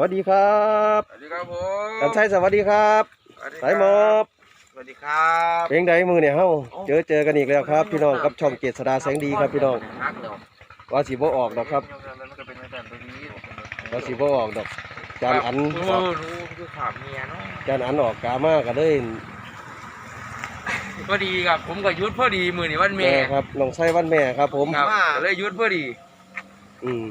วัสดีครับสวัสดีครับผมกันชัยสวัสดีครับสวัสดีคสายหมอบสวัสดีครับเพลงใดมือเนี่ยเฮาเจอเจอกันอีกแล้วครับ พี่น้องกับช่องเกษดาแสงดีครับพี่น้องฮักเดี๋ยวว่าสิบ่ออกดอกครับมันก็เป็นแบบนี้ว่าสิบ่ออกดอกจานอันโอ้ออกรู้คือขามเมียเนาะจานอันออกกามาก็เลยพอดีครับผมกับยุทธพอดีมือนี่วันเมแม่ย์ครับน้องไส้วันแม่ครับ ผมครับก็เลยยุทธพอดี อืม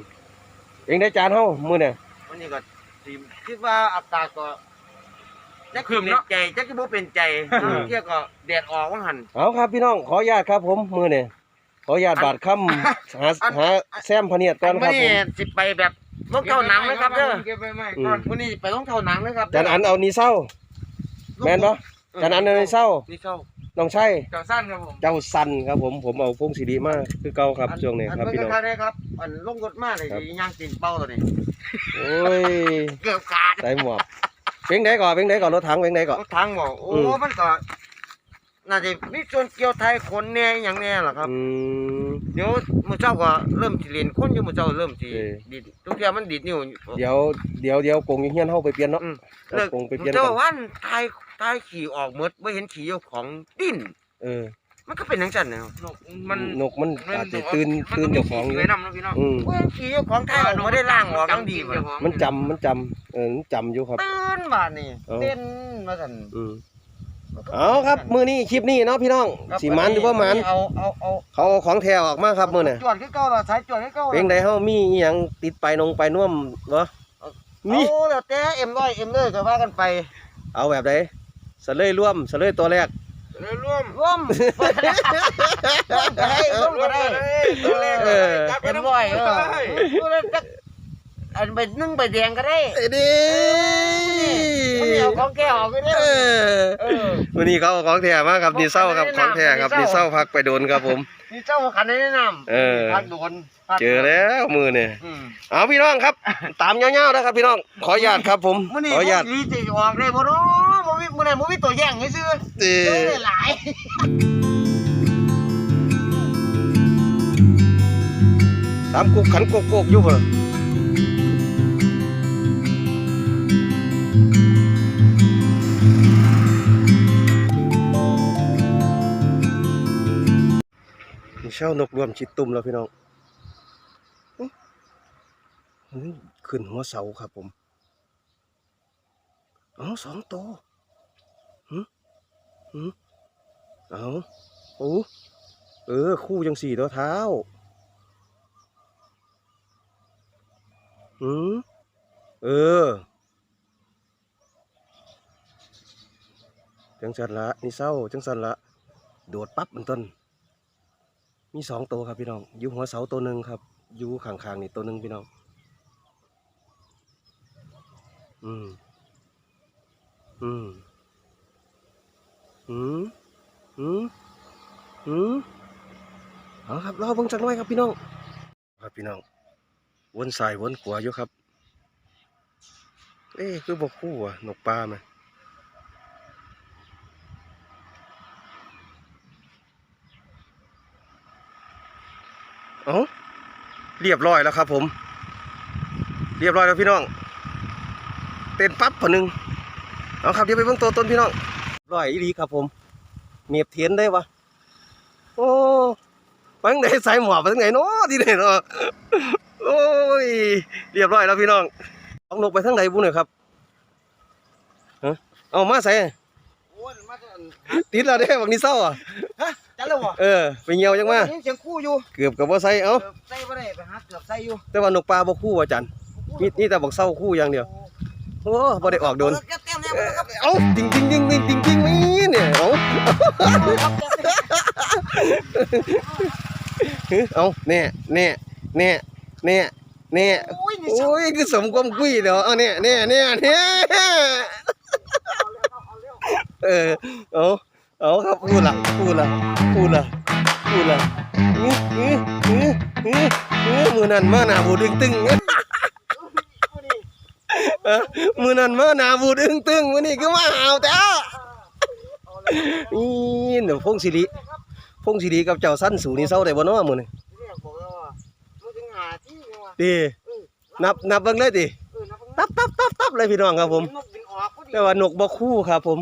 เพลงได้จานเฮามือเนี่ยวันนี้ก็ สิคิดว่าอากาศก็จักคืมเป็นเนาะใจจักจะบ่เป็นใจเที่ยก็แดดออกว่าหันเอาครับพี่น้องขออนุญาตครับผมมือเนี่ยขออนุญาตบาดค่ำหาหาแซมพะเนียดก่อนควัรับนผนี้มสิไปแบบลงเท่าหนังเลยครับเด้อเก็บไปไหมอืมก่อนวันนี้ไปลงเท่าหนังเลยครับจานอันเอานี่เศร้าแม่นปะจานอันเอานี่เศร้านี่เศร้า น้องไส้เจ้าสั้นครับผมเจ้าสันครับผมผมเอาพงศิริมาคือเก่าครับช่วงนี้ครับอัพี่น้องเบิ่งครับอันลงรถมาเลยครับสิย่างตีนเป้าตัวนี้โอ้ยเกือบขาดใส่หมวกเพลงไหนก่อนเพลงไหนก่อนรถถังเพลงไหนก่อนรถทางบอกโอ้อืมมันก็น่าจะมีส่วนเกี่ยวไทยคนแน่อย่างแน่ล่ะครับอืมเดี๋ยวมื้อเช้าก็เริ่มสิเรียนคนอยู่มื้อเช้าเริ่มสิเออดิดทุกเที่ยมันดิดนิ้วเดี๋ยวเดี๋ยวเดี๋ยวกงอยู่เฮียนเฮาไปเปลี่ยนเนาะอืมเอาเลิกกงไปเปลี่ยนเจ้ากันวันทาย ทายขี่ออกหมดไม่เห็นขี่เจ้าของดิ้นเออ มันก็เป็นอย่างนั้นนะนกมันนกมันอาจจะตื่นตื่นเจ้าของอยู่ไว้นำนะพี่น้องอืมว่าขี่เจ้าของทายออกมาได้ล่างออกยังดีกว่ามันจำมันจำเออมันจำอยู่ครับ ตื่นบาดนี่เอาเต้นมาสั่น อืมเอาครับมือนี้คลิปนี้เนาะพี่น้องครับสีมันหรือว่ามันเอาเอาเอาเขาเอาของแท้ออกมาครับมือเนี่ยจวดคือเก่าล่ะสายจวดคือเก่าเพลงใดเฮามีอหยังติดไปนงไปน่วมบ่นี่เอาแล้วแต่เอ็มร้อยเอ็มเลยก็ว่ากันไปเอาแบบใด สะเลยร่วมสะเลยตัวแรกเลยร่วมร่วมร่วมก็ได้ร่วมก็ได้ ตัวแรกเออ จับไปเอ็มน้ำร้อยเอเลอยพูดแล้วจักอันไปนึ่งไปแดงก็ได้เอ้ยดิมันเหนียวของแก้วออกไปเด้เอออเออ วันนี้เขาเอาของแท้มาครับนี่เศร้าครับของแท้ครับนี่เศร้าพักไปโดนครับผม นี่เจ้าขันแนะนำเออ พักโดนพักเจอแล้วมือเนี่ยอืมเอาพี่น้องครับ ตามเงี้ยวๆนะครับพี่น้องขออนุญาตครับผมมื้อนี้ขออนุญาตลีสิออกได้บ่เนาะบ่ มีมื้อนั้นบ่มีตัวแย่งให้ซื้อเอเจออได้หลายตามกุกขันโกกโกกอยู่เปล่ามีเช่านกรวมชิดตุ่มแล้วพี่น้องอื้อมันขึ้นหัวเสาครับผม เอาสองตัวหืมหืม เอาโอ้เออ คู่ยังสี่ตัวเท้า อืมเออ จังสันละนี่เศร้า จังสันละ โดดปั๊บมันต้น มีสองตัวครับพี่น้อง อยู่หัวเสาตัวหนึ่งครับ อยู่ข้างๆนี่ตัวหนึ่งพี่น้อง อืม อืม อืมอืมอืมเอาครับรอเบิ่งจักหน่อยครับพี่น้อง ครับพี่น้องวนซ้ายวนขวาอยู่ครับ เอ้คือบอกคู่อะนกปลาไหมเอ้าเรียบร้อยแล้วครับผม เรียบร้อยแล้วพี่น้อง เต้นปั๊บพอหนึ่งเอาครับเดี๋ยวไปเบิ่งตัวต้นพี่น้อง ร้อยอีหลีครับผมเมียบเทียนได้ปะโอ้ไปทางไหนใส่หมวกไปทางไหนเนาะที่ไหนเนาะโอ้ยเรียบร้อยแล้วพี่น้องเอานกไปทางไหนบุ้หน่อยครับฮะเอามาใส่โอ้ยมาจะอันติดแล้วเด้บางนี้เศร้าอะฮะจันแล้วบ่เออไปเหี่ยวจังมาได้ยินเสียงคู่อยู่เกือบกับว่าใส่เอ้าเกือบใส่บ่ได้ไปหาเกือบใส่อยู่แต่ว่านกปลาบ่คู่ว่าจันนี่นี่แต่บอกเศร้าคู่อย่างเดียวโอ้บ่ได้ออกโดนเก็บแต้มแล้วครับเอ้าจริงจริงจริงจริงจริงจริงนี่เนี่ย เอ้าเอ้าแน่แน่แน่แน่แน่โอ้ยนี่ยเศร้าโอ้ยคือสมความกุยเดี๋ยวเอาเนี่ยเนี่ยเนี่ยเนี่ยเออเอาเอาครับพูดละพูดละพูดละพูดละอื้ออื้ออื้ออื้ออื้อมือนั่นมาหนาบูดึงตึงเออมือนั่นมาหนาบูดึงตึงวันนี้ก็มาเอาแต่ นี่เดี๋ยวพงศิริพงศิริกับเจ้าสั้นสูนี่เศร้าได้บ่เนาะมื้อนี้เรียกบอกแล้วว่ามันถึงหาที่นี่ว่ะดีนับนับเบิ่งเลยดิเออนับเบิ่งตับตับตับตับเลยพี่น้องครับผมนกบินออกพอดีแต่ว่านกบ่คู่ครับ ผม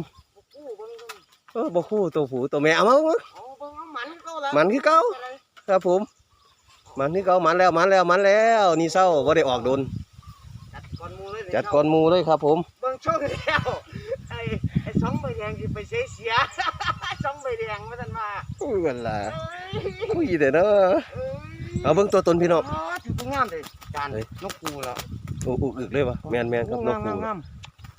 กู้เบิ่งเบิ่งเออบ่คู่ตัวผู้ตัวแม่เอามาเอามาเอาเบิ่งเอาหมันเข้าแล้วมันคือเก่าครับผม มันคือเก่ามันแล้วมันแล้วมันแล้ว นี่เศร้าบ่ได้ออกโดนจัดก่อนหมูเลยจัดก่อนหมู่เลยครับผมเบิ่งช่วงแล้วไอ้ไอ้สอ งใบแดงสิไปเสียเสียสองใบแดงมาทันมาอุ้ยกันล่ะเอ้ยคุยแต่เนาะเอ้ยเอาเบิ่งตัวตนพี่น้องถือตัวงามเลยจานเฮ้ยนกกูแล้วโอ้อุกอึกเลยวะแม่นแม่นครับนกงาคู่มงาม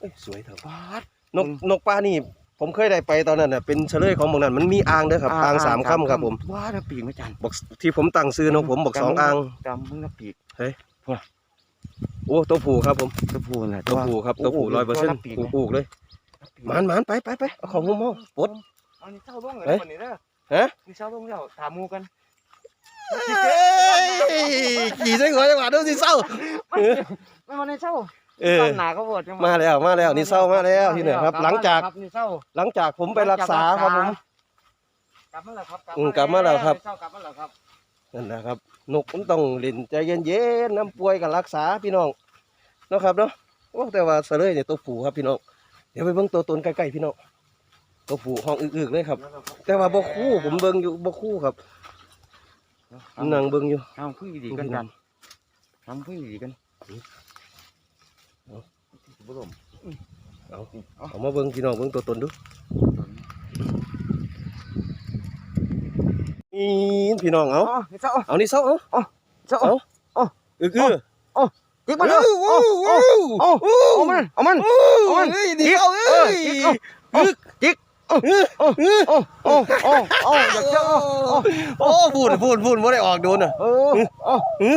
เอ้ยสวยเถอะบาดนกนกป้านี่ผมเคยได้ไปตอนนั้นน่ะเป็นเฉลยของหมองนั้นมันมีอ่างเด้อครับอ่างสามค่ำครับผมว้าดปีกไหม่จานบอกที่ผมตั้งซื้อนกผมบอกสองอ่างจำมึงนะปีกโอ้ตัวผู้ครับผมตัวผู้น่ะตัวผู้ครับตัวผู้ร้อยเปอร์เซ็นต์ปีกผูกๆเลย หมันหมันไปไปไปเอาของมุมมองปลดเอานี่เช่าลงเลยเฮ้ยวันนี้เด้อฮะนี่เช่าลงแล้วถามหมูกันเอ้ยขี่ใส่หัวจังหวะดูสิเศร้าไม่มาในเช่าเออตอนหนาก็บวชจังหวะมาแล้วมาแล้วนี่เศร้ามาแล้วที่ไหนครับ หลังจากครับนี่เช่าหลังจากผมไปรักษาครับผมกลับมาแล้วครับอืมกลับมาแล้วครับเช่ากลับมาแล้วครับนั่นนะครับนกมันต้องเล่นใจเย็นๆน้ำป่วยกับรักษาพี่น้องเนาะครับเนาะโอ้แต่ว่าเสลยเนี่ยตัวผู้ครับพี่น้องเดี๋ยวไปเบิ่งตัวตนใกล้ๆพี่น้องตัวผู้ห้องอึกๆเลยครับ แต่ว่าบ่คู่ผมเบิ่งอยู่บ่คู่ครับนั่งเบิ่งอยู่ทำพึ่งดีกันกันทำพึ่งดีกันเอาบุรุษเอาเอามาเบิ่งพี่น้องเบิ่งตัวตนดูอีพี่น้องเอาอ๋อเช่าเอานี่เศร้าเอาเช่าเอาเอาอึกๆ จิ๊กมาเลยโอ้โหเอาเอามันเอามันโอ้ยเดี๋ยวเอ้ยจิ๊กเอาอึกเอาอึกเอาเอาเอาเอาอยากเช่าเอาโอ้พูดพูดพูดไม่ได้ออกโดนอะเออเอาฮึ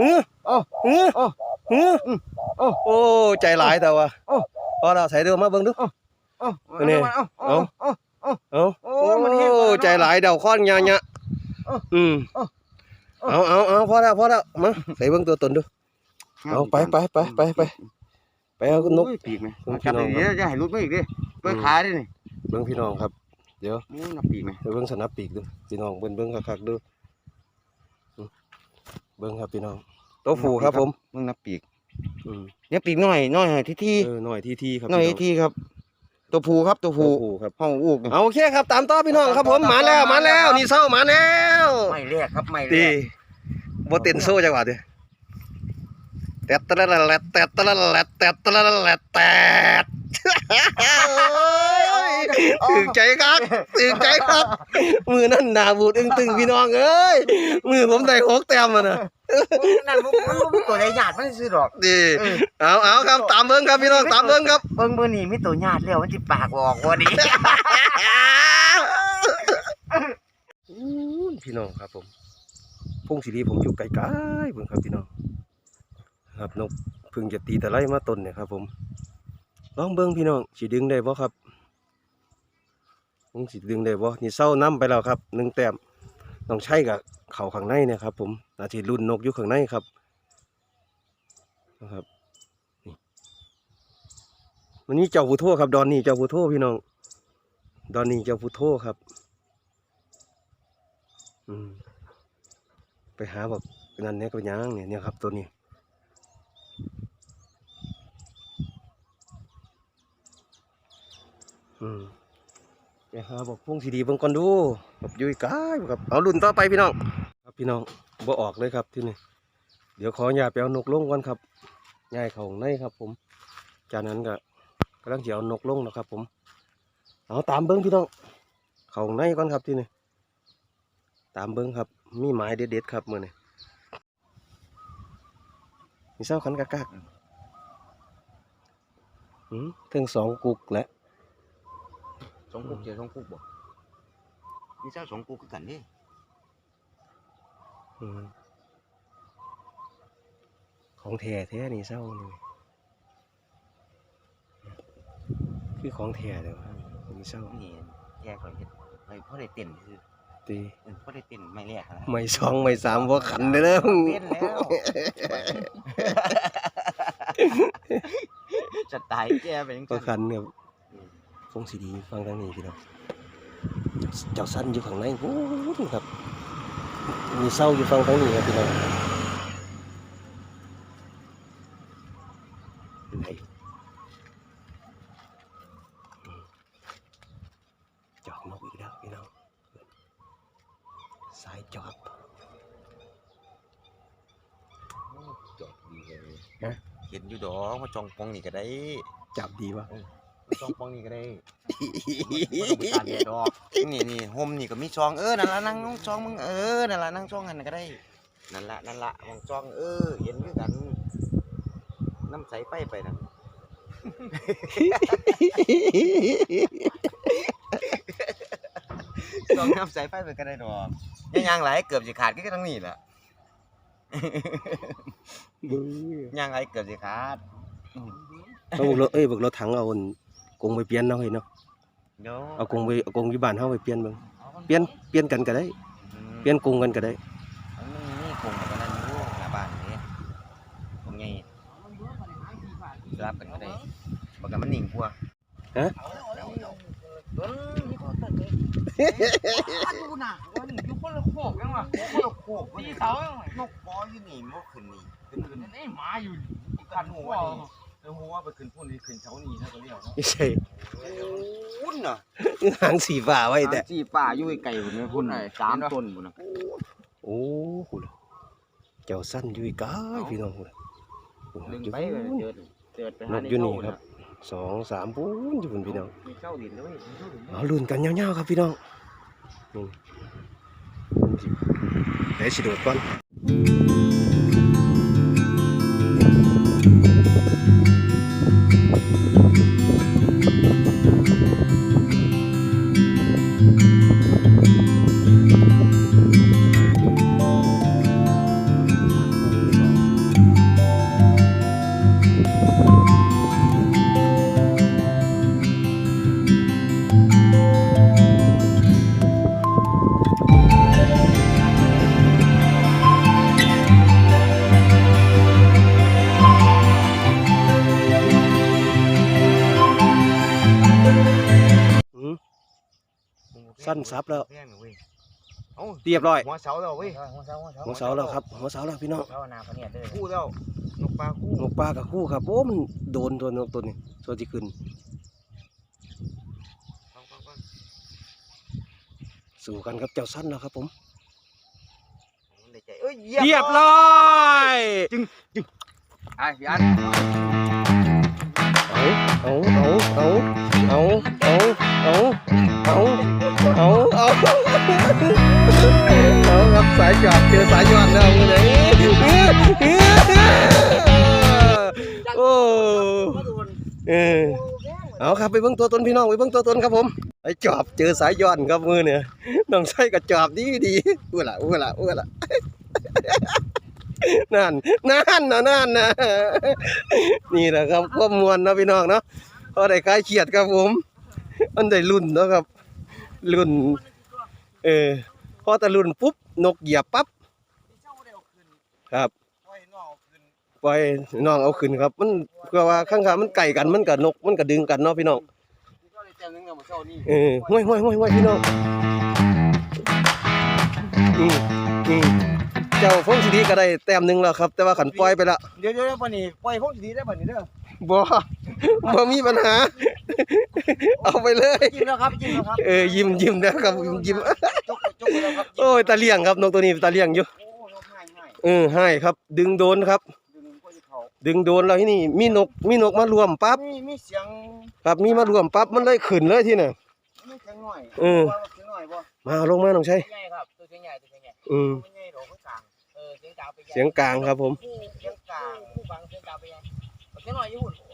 ฮึเอาฮึเอาฮึเอาโอ้ใจหลายแต่ว่าเอาพอเราใส่เดิมมาเบิ่งดูเอาเอานี่เอาเอาเอาเอาโอ้โอ้มันเห็นแล้วเนอะใจหลายเดาค้อนยาญะเอาอืมเอาเอาเอาเอาพอแล้วพอแล้วมาใส่เบิ่งตัวตนดู เอาไปไปไปไปไปไปเอานกปีกไหมนกพี่จับน้องดีๆจะให้รุดไม่อีกดิเปิดขาดินี่เบิ่งพี่น้องครับ เดี๋ยวมูนับปีกไหมเดี๋ยวเบิ่งสนับปีกดูพี่น้องเบิ่งเบิ่งคักๆดูอืมเบิ่งครับพี่น้องตัวผู้ครับ ผมมึงนับปีกอืมเนี่ยปีกน้อยน้อยที่ที่เออหน่อยทีทีครับน้อยพี่ที่ครับ ตัวผู้ครับตัวผู้ผู้ผู้ครับห้องอูกเอาโอเคครับ ตามต่อพี่น้องครับผมมาแล้วมาแล้วนี่เศร้ามาแล้วไม่แรกครับไม่แรดีกบ่เต้นโซ่จังหวะเด้ แตะตะละละแตะตะละละแตะตะละละแตะถึงใจครับถึงใจครับ มือนั่นหนาบูดอึ้งตึงพี่น้องเอ้ยมือผมได้หกแต้มมันน่ะนั่นมันมันมีตัวใหญ่หยาดมันซื้อดอกดีเอาเอาครับตามเบิ่งครับพี่น้องตามเบิ่งครับเบิ่งเบิ่งนี่มีตัวหยาดแล้วมันสิปากบอกว่านี้พี่น้องครับผมพุ่งศิรีผมอยู่ไกลๆเบิ่งครับพี่น้อง ครับนกพิ่งจะตีต่ไลมาต้นเนี่ยครับ ผมลองเบิ่งพี่น้องสิดึงได้บ่ครับคงสิดึงได้บ่นี่เศร้าน้ำไปแล้วครับหนึ่งแต้มต้องใช้กับเข่าข้างในเนี่ยครับ ผมนาทีรุ่นนกอยู่ข้างในครับนะครับนี่วันนี้เจ้าผู้โทครับ ดอนนี่เจ้าผู้โทพี่น้อง ดอนนี่เจ้าผู้โทครับ อืมไปหาแบบนั่นเนี่ยก็ย่างเนี่ยเนี่ยครับตัวนี้ อืม ไปหาบอกพวงสีดีเบิ่งก่อนดูแบบยุยกายบ่ครับเอารุ่นต่อไปพี่น้อง ครับพี่น้องบ่ออกเลยครับที่นี่เดี๋ยวขออย่าตไปเอานกลงก่อนครับง่ายขาข้างในครับ ผม จากนั้นก็กำลังจะเอานกลงนะครับ ผม เอาตามเบิ้งพี่น้องขาข้างในก่อนครับที่นี่ตามเบิ้งครับ มีหมายเด็ดๆครับมือนี่มีเศร้าขันกากากถึงสองกุกแหละ สองกุกเจอสองกุกบ่มีเจ้าสองกุกคือกันเด้อืมของแท้แท้นี่เศร้านี่คือของแท้เลยวะนี่เศร้านี่แยกก่อนเฮ็ดไปพอได้เต้นคือตีเออพอได้เต้นไม่แรกนะไม่สองไม่สามว่าขันเลยนะเป็นแล้วจะตายแกไปยังก็ขันครับ คงสีดีฟังทางนี้พี่น้องเจ้าสั้นอยู่ข้างในโอ้โหครับ มีเศร้าอยู่ฟังทางนี้ครับพี่น้องไหนจอกนกอีกแล้วพี่น้องสายจอกจอกดีเลยฮะเห็นอยู่ดอกมาจองปองนี่ก็ได้จับดีวะ มาจองปองนี่ก็ได้บ่ต้องไปตากแดดดอกนี่นี่โฮมนี่ก็มีจองเออนั่นละนั่งจองมึงเออนั่นละนั่งจองกันก็ได้นั่นละนั่นละมองจองเออเห็นคือกันน้ำใสไฟไปนั่นจองน้ำใสไฟไปก็ได้ดอกยังยังไหลายเกือบสิขาดก็ต้องนี่แหละ บึ้ยยังไหลายเกือบสิขาดต้องรถเอ้ยบอกรถถังเอาอัน กงไปเปลี่ยนเนาะเฮ้ยเนาะเดี๋ยวเอากงไปเอากงอยู่บ้านเฮาไปเปลี่ยนเบิ่งเปลี่ยนเปลี่ยนกันก็ได้เปลี่ยนกงกันก็ได้ มันมีกงกับนั่นอยู่หน้าบ้านนี่ตรงนี้รับกันก็ได้บอกกันมันนิ่งกว่าต้นนี่ก็ตัดเลยดูน่ะวันนี้อยู่คนละโคกยังวะโอ้โหโคกตีเสายังไงนกปออยู่นี่มันขึ้นนี่ขึ้นขึ้นไอ้หมาอยู่ขันหัวนี่แล้ วหัวไปขึ้นพุ่นนี่ขึ้นเช้านี่ถ้าก็เรียกเนาะไม่ใช่พุ่นน่ะหางสีฟ้าไว้แต่จีป่าอยู่ไกลพุ่นพุ่นสามต้นพุ่นน่ะโอ้โหเจ้าสั้นอยู่อีกไกลพี่น้องพุ่นดึงไปเลยเดินเดินไปนหากในอยู่นี่เจ้าครับสองสามปูนอยู่พุ่นพี่น้องมีเจ้าดินด้วยมีเจ้าดินด้วยเอาลุ้นกันยาวๆครับพี่น้องนี่เดี๋ยวสิโดดก่อน นซับแล้ว แพงน่ะเว้ยเอ้าเรียบร้อยหัวเสาแล้วเว้ยหัวเสาหัวเสาหัวเสาแล้วครับหัวเสาแล้วพี่น้องเสาหน้าพะเนียดเลยคู่แล้วนกปลาคู่นกปลากับคู่ครับโอ้มันโดนตัวนกตัวนี้ตัวที่ขึ้นฟังฟังฟังสู่กันครับเจ้าสั้นแล้วครับผมมันได้ใจเอ้ยเรียบร้อยไอ้ยันเอาเอาเอาเอาเอา เอาเอาเอาเอาเอาครับสายหยอดเจอสายหยอดแล้วมือไหนโอ้เออเอาครับไปเบิ่งตัวตนพี่น้องไปเบิ่งตัวตนครับผมไอ้จอบเจอสายย้อนครับมือเนี่ยน้องใส่กับจอบดีดีอู้ละอู้ละอู้ละนั่นนั่นนะนั่นนะนี่แหละครับข้อมวลนะพี่น้องเนาะพอได้คลายเครียดครับผม มันได้รุ่นเนาะครับรุ่นเออพอแต่รุ่นปุ๊บนกเหยียบปั๊บครับปล่อยน้องเอาขึ้นครับ มันเพื่อว่าข้างขามันไก่กันมันกับนกมันกับดึงกันเนาะพี่น้องเออห้วยห้วยห้วยห้วยพี่น้องอืมอืมเจ้าฟงสีดีก็ได้แต้มหนึ่งแล้วครับ แต่ว่าขันปล่อยไปละเดี๋ยวเดี๋ยวปนี้ปล่อยพวกดีได้ปนี้เด้อบ่บ่มีปัญหา เอาไปเลยกินแล้วครับกินแล้วครับเออยิ้มยิ้มนะครับยิ้มยิ้มจกจกไปแล้วครับโอ้ยตาเลี้ยงครับนกตัวนี้ตาเลี้ยงอยู่โอ้ยกง่ายง่ายเออให้ครับ ดึงโดนครับ ดึงก็จะเขาดึงโดนแล้วที่นี่มีนกมีนกมารวมปั๊บมีมีเสียงครับมีมารวมปั๊บมันเลยขึ้นเลยที่น่ะมีเสียงหน่อยเออว่าเสียงหน่อยบ่มาลงมาน้องชัยใหญ่ครับตัวใหญ่ตัวใหญ่อืมไม่ใช่ดอกก็กลางเออเสียงกลางไปเสียงกลางครับผมผู้เสียงกลางผู้ฟังเสียงกลางไปยังเสียงหน่อยญี่ปุ่นไปเสี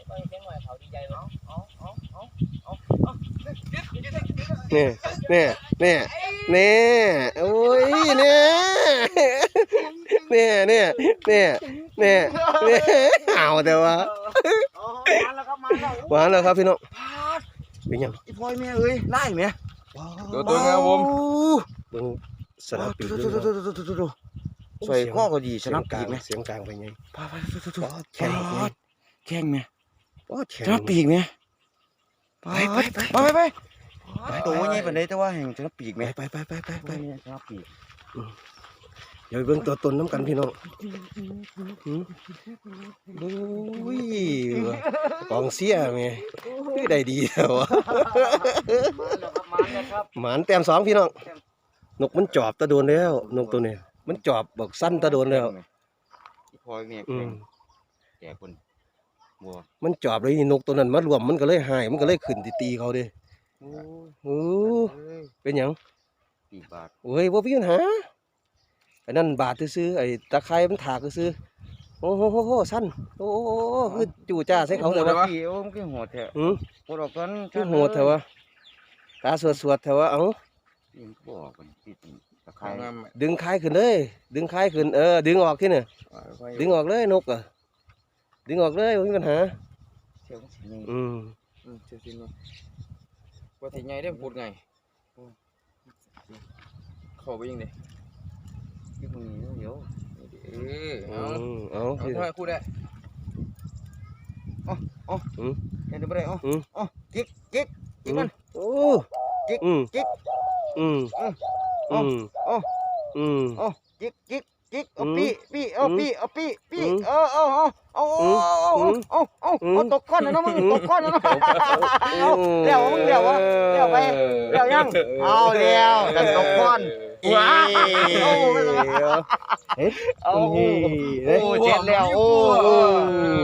ยงห นี่นี่นี่นี่โอ้ยนี่นี่นี่นี่นี่นี่เอาวแต่ว่าหวานแล้วครับพี่น้องเป็นยังอีพอยเมียเอ้ยไล่เมียดูตัวครัผมเงสนามปีกสวยข้อก็ดีสนามปีกไหมเสียงกลางไปไงแข่งแข่งแม่ ปอดแข็สงนับปีกไหมไปไปไปไปไปไปตัวใหญ่ปานใดแต่ว่าแห่งสนับปีกไหมไปไปไปไปไปไปสนับปีกเดี๋ยวไปเบิ่งตัวตนน้ำกันพี่น้องหืมโอ้ยกองเสียแม่คือได้ดีแล้ววะมาแล้วครับมาแล้วครับหมานแต้มสองพี่น้อง นกมันจอบตะโดนแล้ว นกตัวนี้มันจอบบอกสั้นตะโดนแล้วพอยแม่อืแข็มงแก่คน บัวมันจอบเลยนี่นกตัวนั้นมารวมมันก็เลยหายมันก็เลยขึ้นตีตีเขาเด้โอ้ยโอ้เอ้ยเป็นหยังตีบาทโอ้ยบ่มีปัญหาไอ้นั่นบาดซื่อๆไอ้ตะไคร้มันถากซื่อๆโอ้โหโหโหสั้นโอ้โหคือจู่จ้าใส่เขาแต่ว่าตีโอ้มันคือโหดแท้หืมโหดออกกันคือโหดแต่ว่าตาสวดๆแต่ว่าเอ้ายิงบ่ออกกันติดตะไคร้งามดึงคายขึ้นเลย ดึงคายขึ้นเออดึงออกที่นี่ดึงออกเลยนกอะ ดึงออกเลยบ่มีปัญหาเชี่ยวสิไงอืมอืมเจ้าสิเนาะว่าสิใหญ่ได้พูดไงเข้าไปยังไงที่มึงนี่เดี๋ยวเอออืเอามเอาเอาทำไมพูดได้เห็นบ่ได้อ๋ออืมอ๋อกิ๊กกิ๊กกิ๊กมันโอ้กิ๊กอืมกิ๊กอืมอืมอืมอ๋ออืมอ๋อกิ๊กกิ๊ก กิ๊กเอาอืมปี้ปี้เอาอืมปี้เอาปี้ปี้อืมเออเออเอาเอาอืเอามเอาเอาเอาอืมเอาตกก้อนนะเนาะมึงอืมตกก้อนนะเนาะเอาเดี๋ยวมึงเดี๋ยววะเดี๋ยวไปเดี๋ยวยังเอาแล้วแต่ตกก้อนว้าวโอ้ไม่เป็นไรเฮ้ยเอาเฮ้ยโอ้เจ็ดแล้วโอ้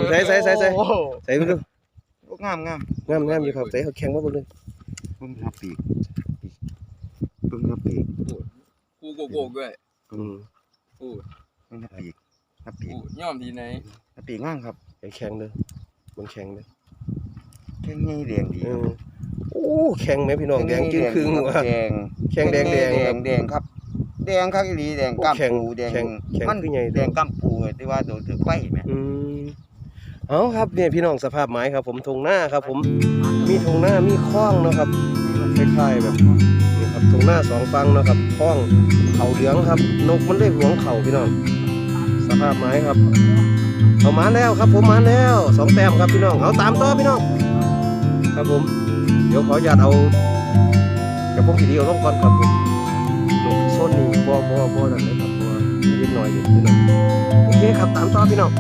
ใส่ใส่ใส่ใส่โอ้ใส่ไปดูงามงามงามงามอยู่ครับใส่เขาแข็งมาหมดเลยเพิ่งทับปีกเพิ่งทับปีกกูโกโก้ด้วยอืม กูเพิ่งทับปีกทับปีกกูย่อมทีไหนทับปีกงามครับแข็งเลยมันแข็งเลยแข็งใหญ่แดงดีเอครับอโอ้แข็งไหมพี่น้องแดงจึ้งครึ่งว่ะแดงแข็งแดงแดงแดครังบแดงครับ แดงครับอีหลีแดงก้ามแข็งปูแดงแข็งแข็งมันคือใหญ่แดงก้ามปูที่ว่าโดนถือไฟแม่อืมเอาครับเนี่ยพี่น้องสภาพไม้ครับ ผมทงหน้าครับ ผมมีทงหน้ามีคล้องเนาะครับคล้ายๆแบบนี่ครับท งหน้าสองฟังเนาะครับคล้องเขาเหลืองครับ นกมันเรียกหวงเข่าพี่น้องสภาพไม้ครับเอามาแล้วครับ ผมมาแล้วสองแต้มครับพี่น้องเอาตามต่อพี่น้องครับผม เดี๋ยวขออนุญาตเอากระพงทีเดียวลงก่อนครับผมนกโซนนี้บ่บ่บ่นั่นเลยครับเพราะว่นิดหน่อยอยู่พี่น้องโอเคครับตามต่อพี่น้อง